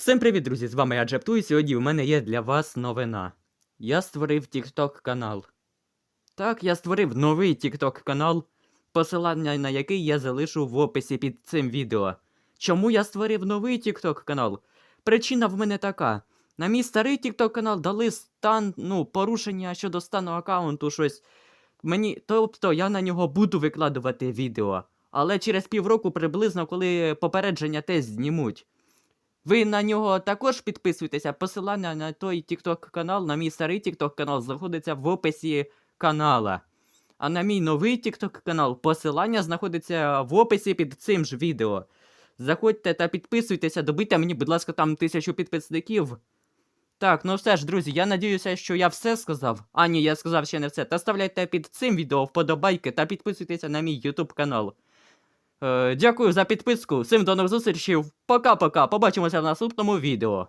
Всім привіт, друзі! З вами я Джепту, і сьогодні в мене є для вас новина. Я створив TikTok канал. Так, я створив новий TikTok канал, посилання на який я залишу в описі під цим відео. Чому я створив новий TikTok канал? Причина в мене така. На мій старий TikTok канал дали стан, ну, порушення щодо стану аккаунту, щось. Мені, тобто я на нього буду викладувати відео. Але через півроку приблизно, коли попередження теж знімуть. Ви на нього також підписуйтеся. Посилання на той TikTok канал, на мій старий TikTok канал, знаходиться в описі канала. А на мій новий TikTok канал посилання знаходиться в описі під цим ж відео. Заходьте та підписуйтеся, добийте мені, будь ласка, там тисячу підписників. Так, ну все ж, друзі, я надіюся, що я все сказав. А ні, я сказав ще не все. Та ставляйте під цим відео вподобайки та підписуйтеся на мій YouTube канал. Е, дякую за підписку. Всім до нових зустрічей. Пока-пока. Побачимося в наступному відео.